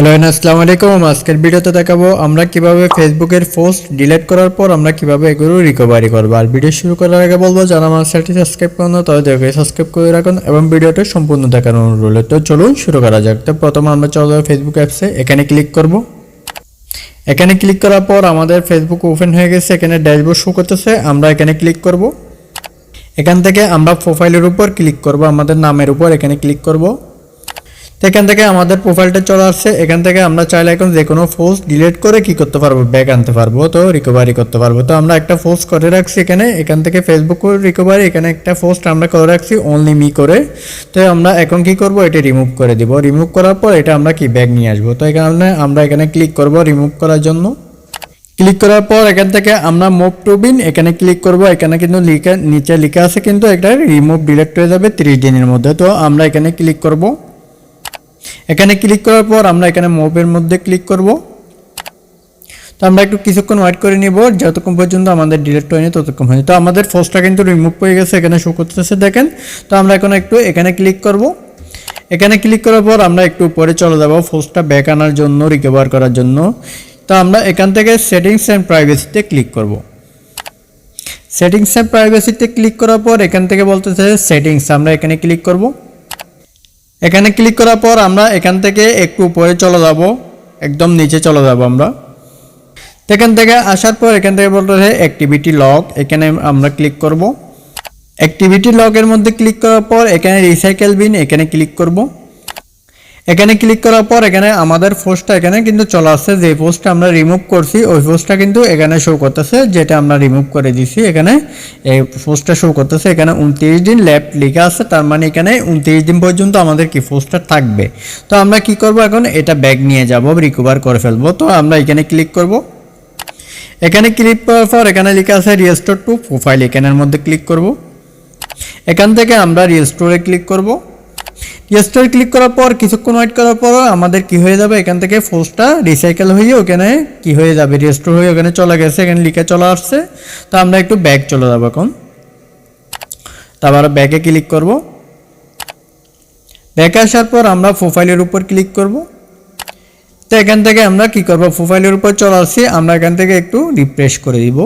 Hello আসসালামু আলাইকুম। আজকের ভিডিওতে দেখাবো আমরা কীভাবে ফেসবুকের পোস্ট ডিলিট করার পর আমরা কীভাবে এগুলো রিকভারি করব। আর ভিডিও শুরু করার আগে বলব, যারা আমার চ্যানেলটি সাবস্ক্রাইব করুন তাদের দেখে সাবস্ক্রাইব করে রাখুন এবং ভিডিওটা সম্পূর্ণ দেখানোর অনুরোধ। তো চলুন শুরু করা যাক। তো প্রথমে আমরা চলে ফেসবুক অ্যাপসে এখানে ক্লিক করব। এখানে ক্লিক করার পর আমাদের ফেসবুক ওপেন হয়ে গেছে, এখানে ড্যাশবোর্ড শো করতেছে, আমরা এখানে ক্লিক করব। এখান থেকে আমরা প্রোফাইলের উপর ক্লিক করব, আমাদের নামের উপর এখানে ক্লিক করব। তো এখান থেকে আমাদের প্রোফাইলটা চলে আসছে। এখান থেকে আমরা চাইলে এখন যে কোনো পোস্ট ডিলিট করে কি করতে পারব? ব্যাক আনতে পারব, তো রিকভারি করতে পারব। তো আমরা একটা পোস্ট করে রাখছি এখানে। এখান থেকে ফেসবুক রিকভারি এখানে একটা পোস্ট আমরা করে রাখছি অনলি মি করে। তো আমরা এখন কি করব? এটা রিমুভ করে দিব। রিমুভ করার পর এটা আমরা কি? ব্যাক নিয়ে আসব। তো এখানে আমরা এখানে ক্লিক করব রিমুভ করার জন্য। ক্লিক করার পর এখান থেকে আমরা মুভ টু বিন এখানে ক্লিক করব। এখানে কিন্তু লিখে, নিচে লেখা আছে কিন্তু এটা রিমুভ ডিলেক্ট হয়ে যাবে তিরিশ দিনের মধ্যে। তো আমরা এখানে ক্লিক করব। এখানে ক্লিক করার পর আমরা এখানে মুভের মধ্যে ক্লিক করব। তো আমরা একটু কিছুক্ষণ ওয়েট করে নিব, যতক্ষণ পর্যন্ত আমাদের ডিলেক্ট হয়নি ততক্ষণ হয়নি। তো আমাদের ফোর্সটা কিন্তু রিমুভ হয়ে গেছে, এখানে শো করতেছে, দেখেন। তো আমরা এখন একটু এখানে ক্লিক করব। এখানে ক্লিক করার পর আমরা একটু উপরে চলে যাব ফোর্সটা ব্যাক আনার জন্য রিকভার করার জন্য। তো আমরা এখান থেকে সেটিংস অ্যান্ড প্রাইভেসিতে ক্লিক করব। সেটিংস অ্যান্ড প্রাইভেসিতে ক্লিক করার পর এখান থেকে বলতেছে সেটিংস আমরা এখানে ক্লিক করব। এখানে ক্লিক করার পর আমরা এখান থেকে একটু উপরে চলে যাব। একদম নিচে চলে যাব আমরা। এখান থেকে আসার পর এখান থেকে বলতে অ্যাক্টিভিটি লক এখানে আমরা ক্লিক করব। অ্যাক্টিভিটি লকের মধ্যে ক্লিক করার পর এখানে রিসাইকেল বিন এখানে ক্লিক করব। এখানে ক্লিক করার পর এখানে আমাদের পোস্টটা এখানে কিন্তু চলে আসছে। যে পোস্টটা আমরা রিমুভ করছি, ওই পোস্টটা কিন্তু এখানে শো করতেছে, যেটা আমরা রিমুভ করে দিছি এখানে। এই পোস্টটা শো করতেছে, এখানে উনত্রিশ দিন ল্যাব লেখা আছে, তার মানে এখানে উনত্রিশ দিন পর্যন্ত আমাদের কি পোস্টটা থাকবে। তো আমরা কি করব এখন? এটা ব্যাগ নিয়ে যাব রিকভার করে ফেলব। তো আমরা এখানে ক্লিক করব। এখানে ক্লিক করার পর এখানে লেখা আছে রিস্টোর টু প্রোফাইল এখানের মধ্যে ক্লিক করব। এখান থেকে আমরা রিস্টোরে ক্লিক করব। রিস্টোরে ক্লিক করার পর, কিছুক্ষণ ওয়েট করার পর, আমাদের কি হয়ে যাবে? এখান থেকে ফোর্সটা রিসাইকেল হয়ে, ওখানে কি হয়ে যাবে? রিস্টোর হয়ে, ওখানে চলে গেছে, এখানে লিখে চলে আসছে। তো আমরা একটু ব্যাগ চলে যাব এখন। তারপর ব্যাগে ক্লিক করব। ব্যাগে আসার পর আমরা প্রোফাইলের উপর ক্লিক করব। তো এখান থেকে আমরা কি করব? প্রোফাইলের উপর চলে আসছি, আমরা এখান থেকে একটু রিফ্রেশ করে দিব।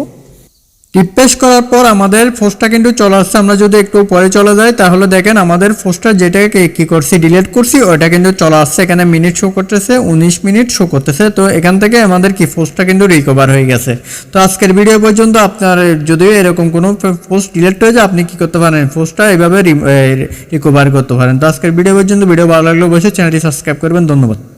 রিফ্রেশ করার পর আমাদের পোস্টটা কিন্তু চলে আসছে। আমরা যদি একটু পরে চলে যাই, তাহলে দেখেন আমাদের পোস্টটা যেটাকে কি করছি ডিলিট করছি ওটা কিন্তু চলে আসছে। এখানে মিনিট শো করতেছে, উনিশ মিনিট শো করতেছে। তো এখান থেকে আমাদের কি পোস্টটা কিন্তু রিকভার হয়ে গেছে। তো আজকের ভিডিও পর্যন্ত আপনার যদিও এরকম কোনো পোস্ট ডিলিট হয়ে যায়, আপনি কি করতে পারেন? পোস্টটা এইভাবে রিকভার করতে পারেন। তো আজকের ভিডিও পর্যন্ত ভিডিও ভালো লাগলে অবশ্যই চ্যানেলটি সাবস্ক্রাইব করবেন। ধন্যবাদ।